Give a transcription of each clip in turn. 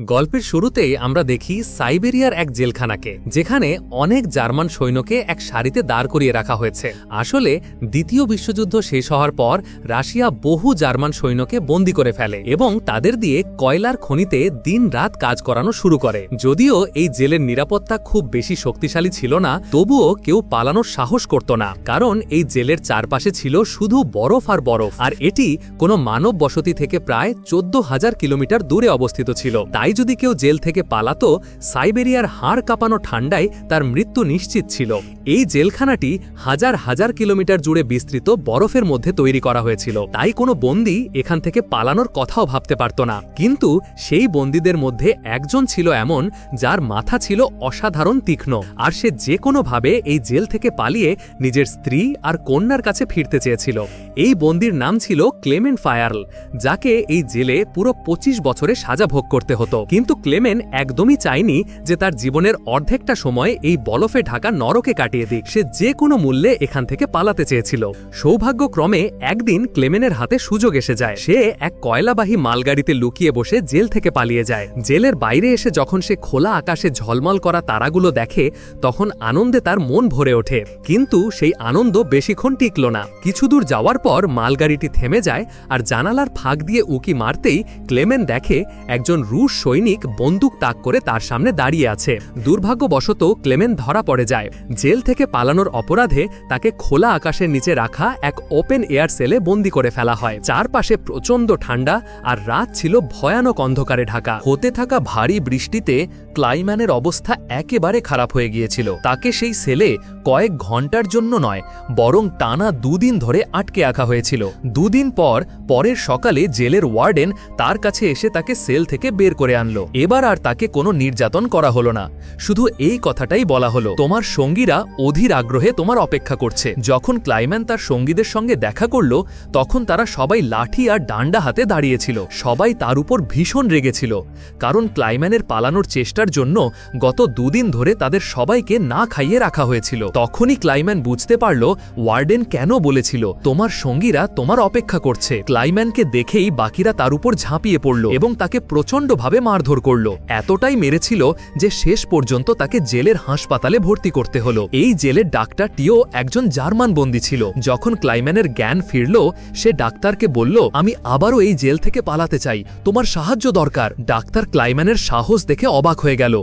গল্পের শুরুতেই আমরা দেখি সাইবেরিয়ার এক জেলখানাকে, যেখানে অনেক জার্মান সৈন্যকে এক সারিতে দাঁড় করিয়ে রাখা হয়েছে। আসলে, দ্বিতীয় বিশ্বযুদ্ধ শেষ হওয়ার পর রাশিয়া বহু জার্মান সৈন্যকে বন্দী করে ফেলে এবং তাদের দিয়ে কয়লার খনিতে দিন রাত কাজ করানো শুরু করে। যদিও এই জেলের নিরাপত্তা খুব বেশি শক্তিশালী ছিল না, তবুও কেউ পালানোর সাহস করত না, কারণ এই জেলের চারপাশে ছিল শুধু বরফ আর বরফ। আর এটি কোনো মানব বসতি থেকে প্রায় চোদ্দ হাজার কিলোমিটার দূরে অবস্থিত ছিল। তাই যদি কেউ জেল থেকে পালাতো, সাইবেরিয়ার হাড় কাঁপানো ঠান্ডায় তার মৃত্যু নিশ্চিত ছিল। এই জেলখানাটি হাজার হাজার কিলোমিটার জুড়ে বিস্তৃত বরফের মধ্যে তৈরি করা হয়েছিল। তাই কোনো বন্দি এখান থেকে পালানোর কথাও ভাবতে পারত না। কিন্তু সেই বন্দীদের মধ্যে একজন ছিল এমন যার মাথা ছিল অসাধারণ তীক্ষ্ণ। আর সে যে কোনোভাবে এই জেল থেকে পালিয়ে নিজের স্ত্রী আর কন্যার কাছে ফিরতে চেয়েছিল। এই বন্দির নাম ছিল ক্লেমেন্ট ফায়ার্ল, যাকে এই জেলে পুরো ২৫ বছরে সাজা ভোগ করতে হতো। কিন্তু ক্লেমেন একদমই চায়নি যে তার জীবনের অর্ধেকটা সময় এই বলফে ঢাকা নরকে কাটিয়ে দিক। সে যে কোনো মূল্যে এখান থেকে পালাতে চেয়েছিল। সৌভাগ্যক্রমে একদিন ক্লেমেনের হাতে সুযোগ এসে যায়। সে এক কয়লাবাহী মালগাড়িতে লুকিয়ে বসে জেল থেকে পালিয়ে যায়। জেলের বাইরে এসে যখন সে খোলা আকাশে ঝলমল করা তারাগুলো দেখে, তখন আনন্দে তার মন ভরে ওঠে। কিন্তু সেই আনন্দ বেশিক্ষণ টিকল না। কিছু দূর যাওয়ার পর মালগাড়িটি থেমে যায় আর জানালার ফাঁক দিয়ে উকি মারতেই ক্লেমেন দেখে একজন রুশ সৈনিক বন্দুক তাক করে তার সামনে দাঁড়িয়ে আছে। দুর্ভাগ্যবশত ক্লেমেন ধরা পড়ে যায়। জেল থেকে পালানোর অপরাধে তাকে খোলা আকাশের নিচে রাখা এক ওপেন এয়ার সেলে বন্দি করে ফেলা হয়। চারপাশে প্রচণ্ড ঠান্ডা আর রাত ছিল ভয়ানক অন্ধকারে ঢাকা। হতে থাকা ভারী বৃষ্টিতে ক্লাইম্যানের অবস্থা একেবারে খারাপ হয়ে গিয়েছিল। তাকে সেই সেলে কয়েক ঘণ্টার জন্য নয়, বরং টানা দুদিন ধরে আটকে রাখা হয়েছিল। দুদিন পর পরের সকালে জেলের ওয়ার্ডেন তার কাছে এসে তাকে সেল থেকে বের করে আনলো। এবার আর তাকে কোনো নির্যাতন করা হলো না। শুধু এই কথাটাই বলা হলো, তোমার সঙ্গীরা অধীর আগ্রহে তোমার অপেক্ষা করছে। যখন ক্লাইম্যান তার সঙ্গীদের সঙ্গে দেখা করল, তখন তারা সবাই লাঠি আর ডান্ডা হাতে দাঁড়িয়েছিল। সবাই তার উপর ভীষণ রেগেছিল। কারণ ক্লাইম্যানের পালানোর চেষ্টার জন্য গত দুদিন ধরে তাদের সবাইকে না খাইয়ে রাখা হয়েছিল। তখনই ক্লাইম্যান বুঝতে পারল, ওয়ার্ডেন কেন বলেছিল, তোমার সঙ্গীরা তোমার অপেক্ষা করছে। ক্লাইম্যানকে দেখেই বাকিরা তার উপর ঝাঁপিয়ে পড়ল এবং তাকে প্রচণ্ডভাবে মারধর করল। এতটাই মেরেছিল যে শেষ পর্যন্ত তাকে জেলের হাসপাতালে ভর্তি করতে হলো। এই জেলের ডাক্তারটিও একজন জার্মান বন্দী ছিল। যখন ক্লাইম্যানের জ্ঞান ফিরল, সে ডাক্তারকে বলল, আমি আবারও এই জেল থেকে পালাতে চাই। তোমার সাহায্য দরকার। ডাক্তার ক্লাইম্যানের সাহস দেখে অবাক হয়ে গেল।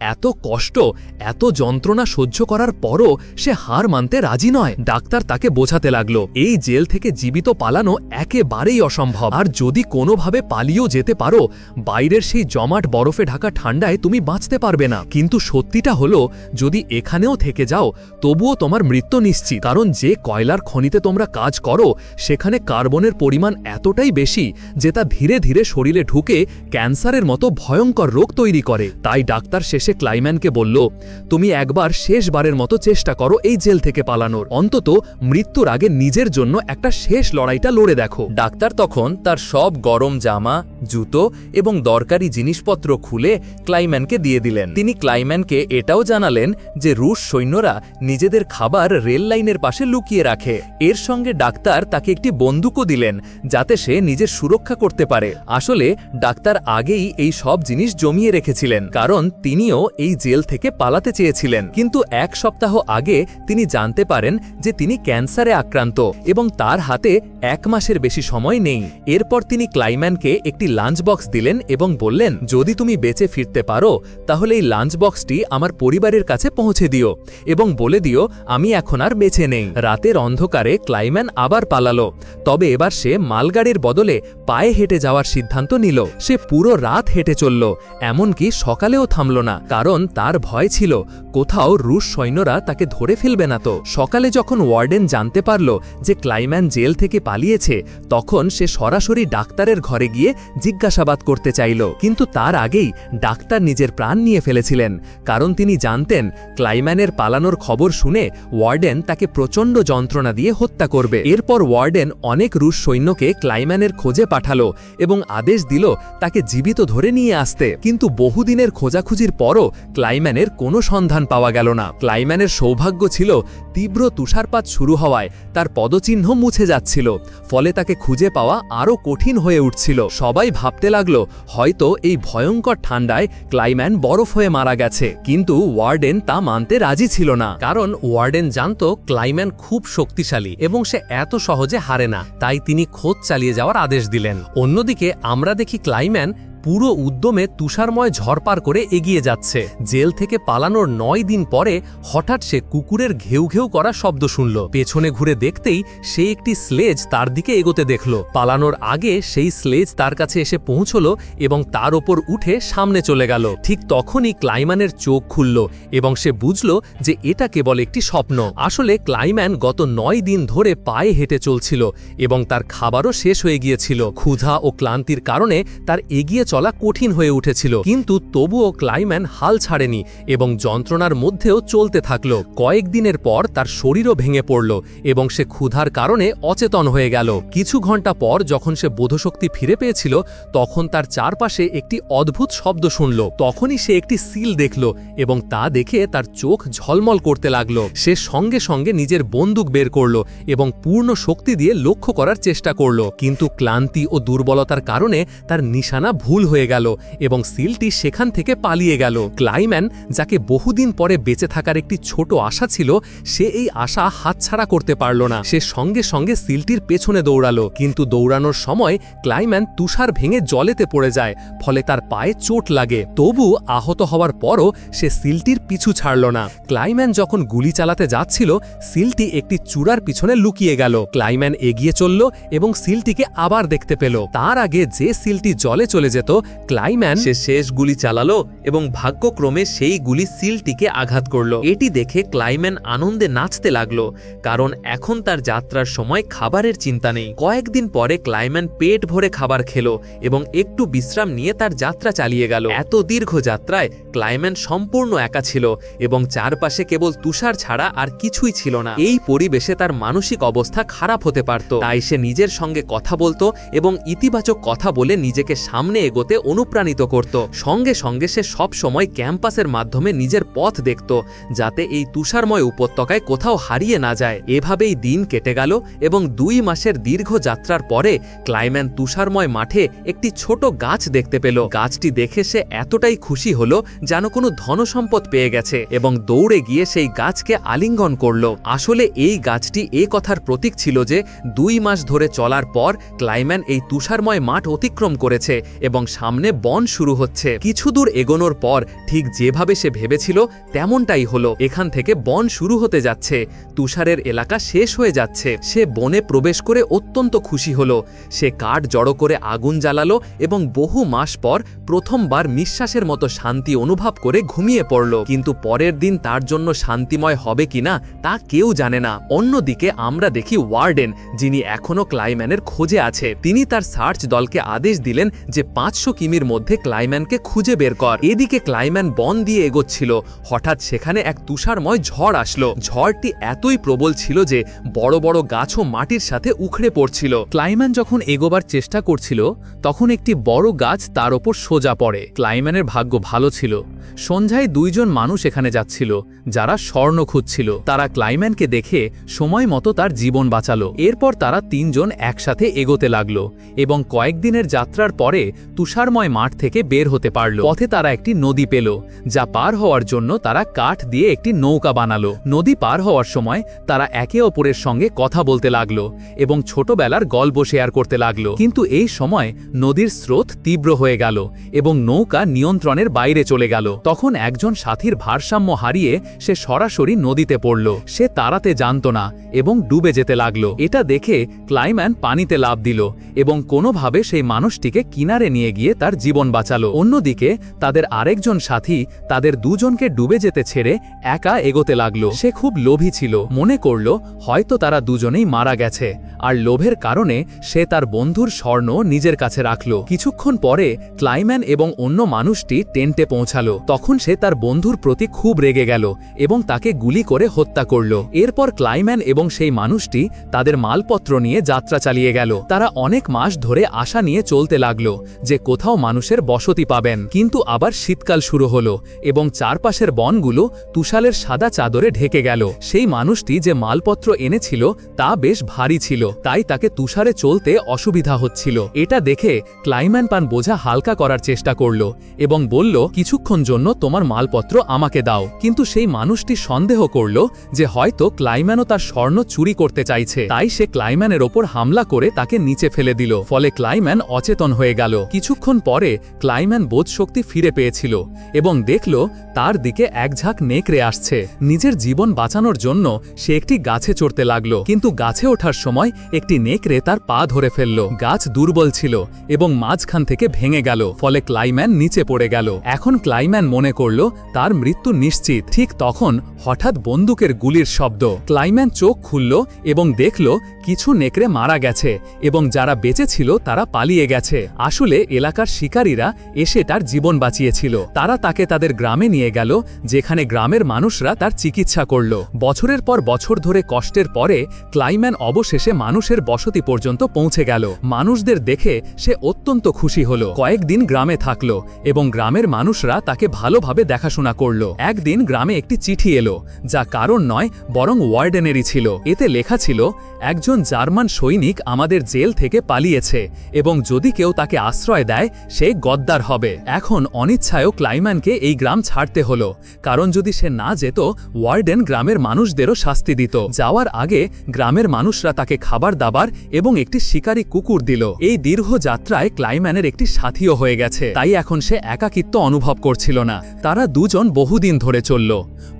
এত কষ্ট, এত যন্ত্রণা সহ্য করার পরও সে হার মানতে রাজি নয়। ডাক্তার তাকে বোঝাতে লাগল, এই জেল থেকে জীবিত পালানো একেবারেই অসম্ভব। আর যদি কোনোভাবে পালিয়েও যেতে পারো, বাইরের সেই জমাট বরফে ঢাকা ঠান্ডায় তুমি বাঁচতে পারবে না। কিন্তু সত্যিটা হলো, যদি এখানেও থেকে যাও, তবুও তোমার মৃত্যু নিশ্চিত। কারণ যে কয়লার খনিতে তোমরা কাজ করো, সেখানে কার্বনের পরিমাণ এতটাই বেশি যে তা ধীরে ধীরে শরীরে ঢুকে ক্যান্সারের মতো ভয়ঙ্কর রোগ তৈরি করে। তাই ডাক্তার শেষে ক্লাইম্যানকে বলল, তুমি একবার শেষবারের মতো চেষ্টা করো এই জেল থেকে পালানোর। অন্তত মৃত্যুর আগে নিজের জন্য একটা শেষ লড়াইটা লড়ে দেখো। ডাক্তার তখন তার সব গরম জামা, জুতো এবং দরকারি জিনিসপত্র খুলে ক্লাইম্যানকে দিয়ে দিলেন। তিনি ক্লাইম্যানকে এটাও জানালেন যে রুশ সৈন্যরা নিজেদের খাবার রেল লাইনের পাশে লুকিয়ে রাখে। এর সঙ্গে ডাক্তার তাকে একটি বন্দুকও দিলেন, যাতে সে নিজের সুরক্ষা করতে পারে। আসলে, ডাক্তার আগেই এই সব জিনিস জমিয়ে রেখেছিলেন, কারণ তিনিও এই জেল থেকে পালাতে চেয়েছিলেন। কিন্তু এক সপ্তাহ আগে তিনি জানতে পারেন যে তিনি ক্যান্সারে আক্রান্ত এবং তার হাতে এক মাসের বেশি সময় নেই। এরপর তিনি ক্লাইম্যানকে একটি লাঞ্চ বক্স দিলেন এবং বললেন যদি তুমি বেঁচে ফিরতে পারো, তাহলে এই লাঞ্চ বক্সটি আমার পরিবারের কাছে পৌঁছে দিও এবং বলে দিও, আমি এখন আর বেঁচে নেই। রাতের অন্ধকারে ক্লাইম্যান আবার পালালো। তবে এবার সে মালগাড়ির বদলে পায়ে হেঁটে যাওয়ার সিদ্ধান্ত নিল। সে পুরো রাত হেঁটে চলল, এমনকি সকালেও থামল না, কারণ তার ভয় ছিল, কোথাও রুশ সৈন্যরা তাকে ধরে ফেলবে না তো। সকালে যখন ওয়ার্ডেন জানতে পারল যে ক্লাইম্যান জেল থেকে পালিয়েছে, তখন সে সরাসরি ডাক্তারের ঘরে গিয়ে জিজ্ঞাসাবাদ করতে চাইল। কিন্তু তার আগেই ডাক্তার নিজের প্রাণ নিয়ে ফেলেছিলেন, কারণ তিনি জানতেন ক্লাইম্যানের পালানোর খবর শুনে ওয়ার্ডেন তাকে প্রচণ্ড যন্ত্রণা দিয়ে হত্যা করবে। এরপর ওয়ার্ডেন অনেক রুশ সৈন্যকে ক্লাইম্যানের খোঁজে পাঠালো এবং আদেশ দিল তাকে জীবিত ধরে নিয়ে আসতে। কিন্তু বহুদিনের খোঁজাখুঁজির পরও ক্লাইম্যানের কোনো সন্ধান পাওয়া গেল না। ক্লাইম্যানের সৌভাগ্য ছিল তীব্র তুষারপাত শুরু হওয়ায় তার পদচিহ্ন মুছে যাচ্ছিল, ফলে তাকে খুঁজে পাওয়া আরও কঠিন হয়ে উঠছিল। সবাই ভাবতে লাগল, হয়তো এই ভয়ঙ্কর ঠান্ডায় ক্লাইম্যান বরফ হয়ে মারা গেছে। কিন্তু ওয়ার্ডেন তা মানতে রাজি ছিল না। কারণ ওয়ার্ডেন জানত ক্লাইম্যান খুব শক্তিশালী এবং সে এত সহজে হারে না। তাই তিনি খোঁজ চালিয়ে যাওয়ার আদেশ দিলেন। অন্যদিকে আমরা দেখি ক্লাইম্যান পুরো উদ্যমে তুষারময় ঝড় পার করে এগিয়ে যাচ্ছে। জেল থেকে পালানোর নয় দিন পরে হঠাৎ সে কুকুরের ঘেউ ঘেউ করা শব্দ শুনল। পেছনে ঘুরে দেখতেই সে একটি স্লেজ তার দিকে এগোতে দেখল। পালানোর আগে সেই স্লেজ তার কাছে এসে পৌঁছল এবং তার ওপর উঠে সামনে চলে গেল। ঠিক তখনই ক্লাইম্যানের চোখ খুলল এবং সে বুঝল যে এটা কেবল একটি স্বপ্ন। আসলে ক্লাইম্যান গত নয় দিন ধরে পায়ে হেঁটে চলছিল এবং তার খাবারও শেষ হয়ে গিয়েছিল। ক্ষুধা ও ক্লান্তির কারণে তার এগিয়ে চলা কঠিন হয়ে উঠেছিল, কিন্তু তবুও ক্লাইম্যান হাল ছাড়েনি এবং যন্ত্রণার মধ্যেও চলতে থাকল। কয়েকদিনের পর তার শরীরও ভেঙে পড়ল এবং সে ক্ষুধার কারণে অচেতন হয়ে গেল। কিছু ঘণ্টা পর যখন সে বোধশক্তি ফিরে পেয়েছিল, তখন তার চারপাশে একটি অদ্ভুত শব্দ শুনল। তখনই সে একটি সিল দেখল এবং তা দেখে তার চোখ ঝলমল করতে লাগল। সে সঙ্গে সঙ্গে নিজের বন্দুক বের করল এবং পূর্ণ শক্তি দিয়ে লক্ষ্য করার চেষ্টা করল, কিন্তু ক্লান্তি ও দুর্বলতার কারণে তার নিশানা ভুল হয়ে গেল এবং সিলটি সেখান থেকে পালিয়ে গেল। ক্লাইম্যান, যাকে বহুদিন পরে বেঁচে থাকার একটি ছোট আশা ছিল, সে এই আশা হাতছাড়া করতে পারল না। সে সঙ্গে সঙ্গে সিলটির পেছনে দৌড়ালো, কিন্তু দৌড়ানোর সময় ক্লাইম্যান তুষার ভেঙে জলেতে পড়ে যায়, ফলে তার পায়ে চোট লাগে। তবু আহত হওয়ার পরও সে সিলটির পিছু ছাড়ল না। ক্লাইম্যান যখন গুলি চালাতে যাচ্ছিল, সিলটি একটি চূড়ার পিছনে লুকিয়ে গেল। ক্লাইম্যান এগিয়ে চলল এবং সিলটিকে আবার দেখতে পেল। তার আগে যে সিলটি জলে চলে যেত ক্লাইম্যান সে শেষ গুলি চালালো এবং ভাগ্যক্রমে সেই গুলি সিলটিকে আঘাত করল। এটি দেখে ক্লাইম্যান আনন্দে নাচতে লাগল, কারণ এখন তার যাত্রার সময় খাবারের চিন্তা নেই। কয়েকদিন পরে ক্লাইম্যান পেট ভরে খাবার খেলো এবং একটু বিশ্রাম নিয়ে তার যাত্রা চালিয়ে গেল। এত দীর্ঘ যাত্রায় ক্লাইম্যান সম্পূর্ণ একা ছিল এবং চারপাশে কেবল তুষার ছাড়া আর কিছুই ছিল না। এই পরিবেশে তার মানসিক অবস্থা খারাপ হতে পারত। তাই সে নিজের সঙ্গে কথা বলতো এবং ইতিবাচক কথা বলে নিজেকে সামনে এগোতে অনুপ্রাণিত করত। সঙ্গে সঙ্গে সে সব সময় ক্যাম্পাসের মাধ্যমে নিজের পথ দেখত, যাতে এই তুষারময় উপত্যকায় কোথাও হারিয়ে না যায়। এভাবেই দিন কেটে গেল এবং দুই মাসের দীর্ঘ যাত্রার পরে ক্লাইম্যান তুষারময় মাঠে একটি ছোট গাছ দেখতে পেল। গাছটি দেখে সে এতটাই খুশি হলো যেন কোনো ধনসম্পদ পেয়ে গেছে এবং দৌড়ে গিয়ে সেই গাছকে আলিঙ্গন করল। আসলে এই গাছটি এ কথার প্রতীক ছিল যে, দুই মাস ধরে চলার পর ক্লাইম্যান এই তুষারময় মাঠ অতিক্রম করেছে এবং সামনে বন শুরু হচ্ছে। কিছু দূর এগোনোর পর ঠিক যেভাবে সে ভেবেছিল, তেমনটাই হলো। এখান থেকে বন শুরু হতে যাচ্ছে। তুষারের এলাকা শেষ হয়ে যাচ্ছে। সে বনে প্রবেশ করে অত্যন্ত খুশি হলো। সে কাঠ জড়ো করে আগুন জ্বালালো এবং বহু মাস পর প্রথমবার নিঃশ্বাসের মতো শান্তি অনুভব করে ঘুমিয়ে পড়ল। কিন্তু পরের দিন তার জন্য শান্তিময় হবে কিনা তা কেউ জানে না। অন্যদিকে আমরা দেখি ওয়ার্ডেন, যিনি এখনও ক্লাইম্যানের খোঁজে আছে। তিনি তার সার্চ দলকে আদেশ দিলেন যে পাঁচশো কিমির মধ্যে ক্লাইম্যানকে খুঁজে বের কর। এদিকে ক্লাইম্যান বন দিয়ে এগোচ্ছিল। হঠাৎ সেখানে এক তুষারময় ঝড় আসলো। ঝড়টি এতই প্রবল ছিল যে বড় বড় গাছও মাটির সাথে উখড়ে পড়ছিল। ক্লাইম্যান যখন এগোবার চেষ্টা করছিল, তখন একটি বড় গাছ তার ওপর সোজা পড়ে। ক্লাইম্যানের ভাগ্য ভালো ছিল। সন্ধ্যায় দুইজন মানুষ এখানে যাচ্ছিল, যারা স্বর্ণ খুঁজছিল। তারা ক্লাইম্যানকে দেখে সময় মতো তার জীবন বাঁচালো। এরপর তারা তিনজন একসাথে এগোতে লাগল এবং কয়েকদিনের যাত্রার পরে তুষারময় মাঠ থেকে বের হতে পারল। পথে তারা একটি নদী পেল, যা পার হওয়ার জন্য তারা কাঠ দিয়ে একটি নৌকা বানালো। নদী পার হওয়ার সময় তারা একে অপরের সঙ্গে কথা বলতে লাগল এবং ছোটবেলার গল্প শেয়ার করতে লাগল। কিন্তু এই সময় নদীর স্রোত তীব্র হয়ে গেল এবং নৌকা নিয়ন্ত্রণের বাইরে চলে গেল। তখন একজন সাথীর ভারসাম্য হারিয়ে সে সরাসরি নদীতে পড়ল। সে তাড়াতে জানত না এবং ডুবে যেতে লাগল। এটা দেখে ক্লাইম্যান পানিতে লাভ দিল এবং কোনোভাবে সেই মানুষটিকে কিনারে নিয়ে গিয়ে তার জীবন বাঁচালো। অন্যদিকে, তাদের আরেকজন সাথী তাদের দুজনকে ডুবে যেতে ছেড়ে একা এগোতে লাগল। সে খুব লোভী ছিল। মনে করল, হয়তো তারা দুজনেই মারা গেছে। আর লোভের কারণে সে তার বন্ধুর স্বর্ণ নিজের কাছে রাখল। কিছুক্ষণ পরে, ক্লাইম্যান এবং অন্য মানুষটি টেন্টে পৌঁছালো। তখন সে তার বন্ধুর প্রতি খুব রেগে গেল এবং তাকে গুলি করে হত্যা করল। এরপর ক্লাইম্যান এবং সেই মানুষটি তাদের মালপত্র নিয়ে যাত্রা চালিয়ে গেল। তারা অনেক মাস ধরে আশা নিয়ে চলতে লাগল যে কোথাও মানুষের বসতি পাবেন। কিন্তু আবার শীতকাল শুরু হলো এবং চারপাশের বনগুলো তুষালের সাদা চাদরে ঢেকে গেল। সেই মানুষটি যে মালপত্র এনেছিল তা বেশ ভারী ছিল, তাই তাকে তুষারে চলতে অসুবিধা হচ্ছিল। এটা দেখে ক্লাইম্যান পান বোঝা হালকা করার চেষ্টা করল এবং বলল, কিছুক্ষণ জন্য তোমার মালপত্র আমাকে দাও। কিন্তু সেই মানুষটি সন্দেহ করল যে হয়তো ক্লাইম্যানও তার স্বর্ণ চুরি করতে চাইছে। তাই সে ক্লাইম্যানের ওপর হামলা করে তাকে নিচে ফেলে দিল। ফলে ক্লাইম্যান অচেতন হয়ে গেল। কিছুক্ষণ পরে ক্লাইম্যান বোধশক্তি ফিরে পেয়েছিল এবং দেখল তার দিকে এক ঝাঁক নেকড়ে আসছে। নিজের জীবন বাঁচানোর জন্য সে একটি গাছে চড়তে লাগল, কিন্তু গাছে ওঠার সময় একটি নেকড়ে তার পা ধরে ফেলল। গাছ দুর্বল ছিল এবং মাঝখান থেকে ভেঙে গেল, ফলে ক্লাইম্যান নিচে পড়ে গেল। এখন ক্লাইম্যান মনে করল তার মৃত্যু নিশ্চিত। ঠিক তখন হঠাৎ বন্দুকের গুলির শব্দ। ক্লাইম্যান চোখ খুলল এবং দেখল কিছু নেকড়ে মারা গেছে এবং যারা বেঁচে ছিল তারা পালিয়ে গেছে। আসলে এলাকার শিকারীরা এসে তার জীবন বাঁচিয়েছিল। তারা তাকে তাদের গ্রামে নিয়ে গেল, যেখানে গ্রামের মানুষরা তার চিকিৎসা করল। বছরের পর বছর ধরে কষ্টের পরে ক্লাইম্যান অবশেষে মানুষের বসতি পর্যন্ত পৌঁছে গেল। মানুষদের দেখে সে অত্যন্ত খুশি হল। কয়েকদিন গ্রামে থাকল এবং গ্রামের মানুষরা তাকে ভালোভাবে দেখাশোনা করল। একদিন গ্রামে একটি চিঠি এলো, যা কারণ নয়, বরং ওয়ার্ডেনেরই ছিল। এতে লেখা ছিল, একজন জার্মান সৈনিক আমাদের জেল থেকে পালিয়েছে এবং যদি কেউ তাকে আশ্রয় দেয়, সে গদ্দার হবে। এখন অনিচ্ছায়ও ক্লাইম্যানকে এই গ্রাম ছাড়তে হলো। কারণ যদি সে না যেত, ওয়ার্ডেন গ্রামের মানুষদেরও শাস্তি দিত। যাওয়ার আগে গ্রামের মানুষরা তাকে খাবার দাবার এবং একটি শিকারী কুকুর দিল। এই দীর্ঘ যাত্রায় ক্লাইম্যানের একটি সাথীও হয়ে গেছে। তাই এখন সে একাকিত্ব অনুভব করছিল না। তারা দুজন বহুদিন ধরে চলল।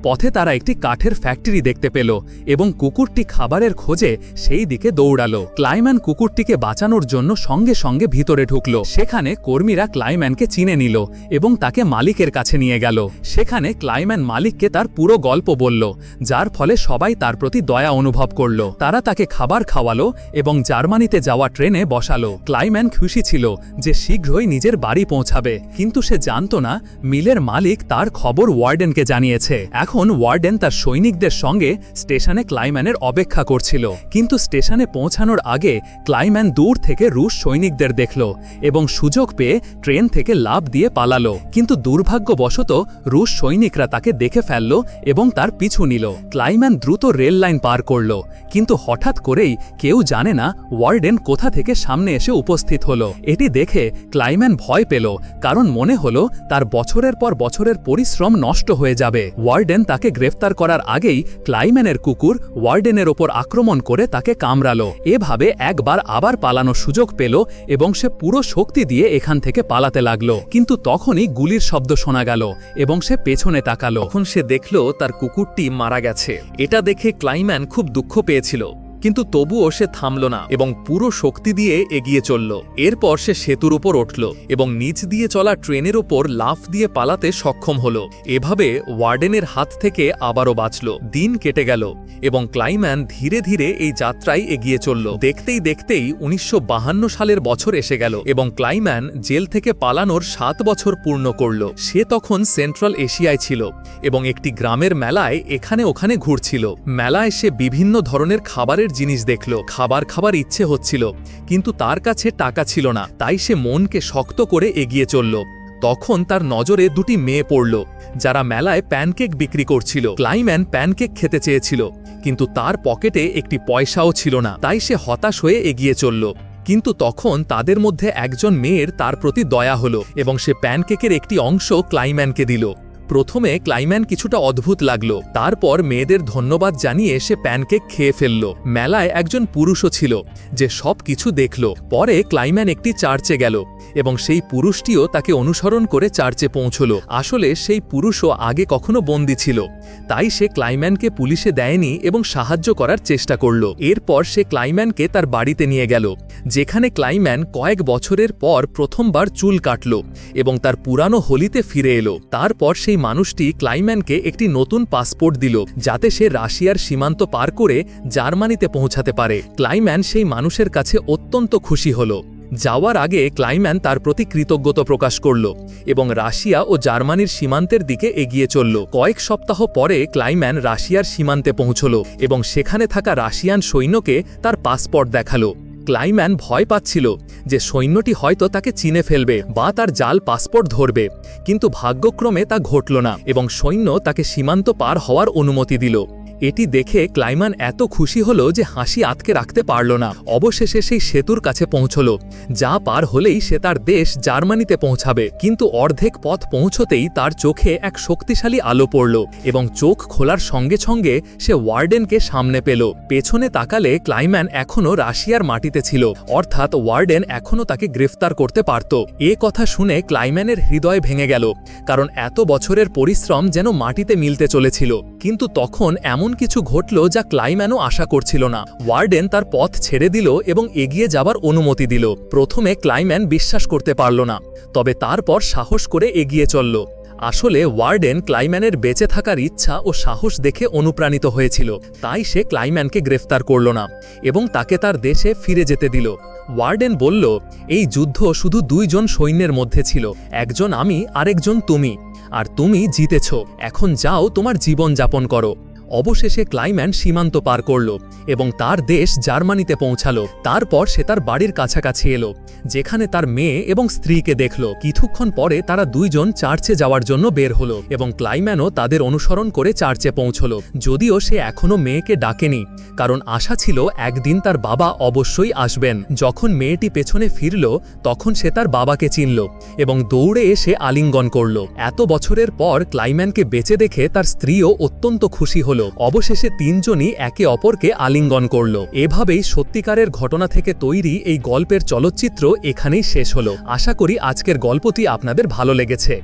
পথে তারা একটি কাঠের ফ্যাক্টরি দেখতে পেল এবং কুকুরটি খাবারের খোঁজে সেই দিকে দৌড়ালো। ক্লাইম্যান কুকুরটিকে বাঁচানোর জন্য সঙ্গে সঙ্গে ভিতরে ঢুকলো। সেখানে কর্মীরা ক্লাইম্যানকে চিনে নিল এবং তাকে মালিকের কাছে নিয়ে গেল। সেখানে ক্লাইম্যান মালিককে তার পুরো গল্প বলল, যার ফলে সবাই তার প্রতি দয়া অনুভব করল। তারা তাকে খাবার খাওয়ালো এবং জার্মানিতে যাওয়া ট্রেনে বসালো। ক্লাইম্যান খুশি ছিল যে শীঘ্রই নিজের বাড়ি পৌঁছাবে, কিন্তু সে জানত না মিলের মালিক তার খবর ওয়ার্ডেনকে জানিয়েছে। এখন ওয়ার্ডেন তার সৈনিকদের সঙ্গে স্টেশনে ক্লাইম্যানের অপেক্ষা করছিল, কিন্তু স্টেশনে পৌঁছানোর আগে ক্লাইম্যান দূর থেকে রুশ সৈনিকদের দেখল এবং সুযোগ পেয়ে ট্রেন থেকে লাভ দিয়ে পালালো। কিন্তু দুর্ভাগ্যবশত রুশ সৈনিকরা তাকে দেখে ফেলল এবং তার পিছু নিল। ক্লাইম্যান দ্রুত রেল লাইন পার করল। কিন্তু হঠাৎ করেই কেউ জানে না ওয়ার্ডেন কোথা থেকে সামনে এসে উপস্থিত হলো। এটি দেখে ক্লাইম্যান ভয় পেল, কারণ মনে হলো তার বছরের পর বছরের পরিশ্রম নষ্ট হয়ে যাবে। ওয়ার্ডেন তাকে গ্রেফতার করার আগেই ক্লাইম্যানের কুকুর ওয়ার্ডেনের ওপর আক্রমণ করে তাকে কামড়ালো। এভাবে একবার আবার পালানোর সুযোগ পেল এবং সে পুরো শক্তি দিয়ে এখান থেকে পালাতে লাগল। কিন্তু তখনই গুলির শব্দ শোনা গেল এবং সে পেছনে তাকালো। তখন সে দেখল তার কুকুরটি মারা গেছে। এটা দেখে ক্লাইম্যান খুব দুঃখ পেয়েছিল। কিন্তু তবুও সে থামল না এবং পুরো শক্তি দিয়ে এগিয়ে চলল। এরপর সে সেতুর উপর উঠল এবং নিচ দিয়ে চলা ট্রেনের ওপর লাফ দিয়ে পালাতে সক্ষম হল। এভাবে ওয়ার্ডেনের হাত থেকে আবারও বাঁচল। দিন কেটে গেল এবং ক্লাইম্যান ধীরে ধীরে এই যাত্রায় এগিয়ে চলল। দেখতেই দেখতেই উনিশশো সালের বছর এসে গেল এবং ক্লাইম্যান জেল থেকে পালানোর সাত বছর পূর্ণ করল। সে তখন সেন্ট্রাল এশিয়ায় ছিল এবং একটি গ্রামের মেলায় এখানে ওখানে ঘুরছিল। মেলায় সে বিভিন্ন ধরনের খাবারের জিনিস দেখল, খাবার খাবার ইচ্ছে হচ্ছিল, কিন্তু তার কাছে টাকা ছিল না, তাই সে মনকে শক্ত করে এগিয়ে চলল। তখন তার নজরে দুটি মেয়ে পড়ল, যারা মেলায় প্যানকেক বিক্রি করছিল। ক্লাইম্যান প্যানকেক খেতে চেয়েছিল, কিন্তু তার পকেটে একটি পয়সাও ছিল না, তাই সে হতাশ হয়ে এগিয়ে চলল। কিন্তু তখন তাদের মধ্যে একজন মেয়ের তার প্রতি দয়া হলো, এবং সে প্যানকেকের একটি অংশ ক্লাইম্যানকে দিল। প্রথমে ক্লাইম্যান কিছুটা অদ্ভুত লাগল, তারপর মেয়েদের ধন্যবাদ জানিয়ে সে প্যানকেক খেয়ে ফেলল। মেলায় একজন পুরুষও ছিল, যে সব কিছু দেখল। পরে ক্লাইম্যান একটি চার্চে গেল এবং সেই পুরুষটিও তাকে অনুসরণ করে চার্চে পৌঁছল। আসলে সেই পুরুষও আগে কখনো বন্দী ছিল। তাই সে ক্লাইম্যানকে পুলিশে দেয়নি এবং সাহায্য করার চেষ্টা করল। এরপর সে ক্লাইম্যানকে তার বাড়িতে নিয়ে গেল, যেখানে ক্লাইম্যান কয়েক বছরের পর প্রথমবার চুল কাটল এবং তার পুরানো হোলিতে ফিরে এলো। তারপর সেই মানুষটি ক্লাইম্যানকে একটি নতুন পাসপোর্ট দিল, যাতে সে রাশিয়ার সীমান্ত পার করে জার্মানিতে পৌঁছাতে পারে। ক্লাইম্যান সেই মানুষের কাছে অত্যন্ত খুশি হল। যাওয়ার আগে ক্লাইম্যান তার প্রতি কৃতজ্ঞতা প্রকাশ করল এবং রাশিয়া ও জার্মানির সীমান্তের দিকে এগিয়ে চলল। কয়েক সপ্তাহ পরে ক্লাইম্যান রাশিয়ার সীমান্তে পৌঁছল এবং সেখানে থাকা রাশিয়ান সৈন্যকে তার পাসপোর্ট দেখাল। ক্লাইম্যান ভয় পাচ্ছিল যে সৈন্যটি হয়তো তাকে চিনে ফেলবে বা তার জাল পাসপোর্ট ধরবে, কিন্তু ভাগ্যক্রমে তা ঘটল না এবং সৈন্য তাকে সীমান্ত পার হওয়ার অনুমতি দিল। এটি দেখে ক্লাইমান এত খুশি হলো যে হাসি আটকে রাখতে পারল না। অবশেষে সেই সেতুর কাছে পৌঁছল, যা পার হলেই সে তার দেশ জার্মানিতে পৌঁছাবে। কিন্তু অর্ধেক পথ পৌঁছতেই তার চোখে এক শক্তিশালী আলো পড়ল এবং চোখ খোলার সঙ্গে সঙ্গে সে ওয়ার্ডেনকে সামনে পেল। পেছনে তাকালে ক্লাইম্যান এখনও রাশিয়ার মাটিতে ছিল, অর্থাৎ ওয়ার্ডেন এখনও তাকে গ্রেফতার করতে পারত। এ কথা শুনে ক্লাইম্যানের হৃদয় ভেঙে গেল, কারণ এত বছরের পরিশ্রম যেন মাটিতে মিলতে চলেছিল। কিন্তু তখন এমন কিছু ঘটল যা ক্লাইম্যানও আশা করছিল না। ওয়ার্ডেন তার পথ ছেড়ে দিল এবং এগিয়ে যাবার অনুমতি দিল। প্রথমে ক্লাইম্যান বিশ্বাস করতে পারল না, তবে তারপর সাহস করে এগিয়ে চলল। আসলে ওয়ার্ডেন ক্লাইম্যানের বেঁচে থাকার ইচ্ছা ও সাহস দেখে অনুপ্রাণিত হয়েছিল, তাই সে ক্লাইম্যানকে গ্রেফতার করল না এবং তাকে তার দেশে ফিরে যেতে দিল। ওয়ার্ডেন বলল, এই যুদ্ধ শুধু দুইজন সৈন্যের মধ্যে ছিল, একজন আমি, আরেকজন তুমি, আর তুমি জিতেছ। এখন যাও তোমার জীবন যাপন করো। অবশেষে ক্লাইম্যান সীমান্ত পার করল এবং তার দেশ জার্মানিতে পৌঁছালো। তারপর সে তার বাড়ির কাছাকাছি এলো, যেখানে তার মেয়ে এবং স্ত্রীকে দেখল। কিছুক্ষণ পরে তারা দুইজন চার্চে যাওয়ার জন্য বের হলো এবং ক্লাইম্যানও তাদের অনুসরণ করে চার্চে পৌঁছলো। যদিও সে এখনও মেয়েকে ডাকেনি, কারণ আশা ছিল একদিন তার বাবা অবশ্যই আসবেন। যখন মেয়েটি পেছনে ফিরল, তখন সে তার বাবাকে চিনল এবং দৌড়ে এসে আলিঙ্গন করল। এত বছরের পর ক্লাইম্যানকে বেঁচে দেখে তার স্ত্রীও অত্যন্ত খুশি হল। অবশেষে তিনজনই একে অপরকে আলিঙ্গন করল। এভাবেই সত্যিকারের ঘটনা থেকে তৈরি এই গল্পের চলচ্চিত্র এখানেই শেষ হলো। আশা করি আজকের গল্পটি আপনাদের ভালো লেগেছে।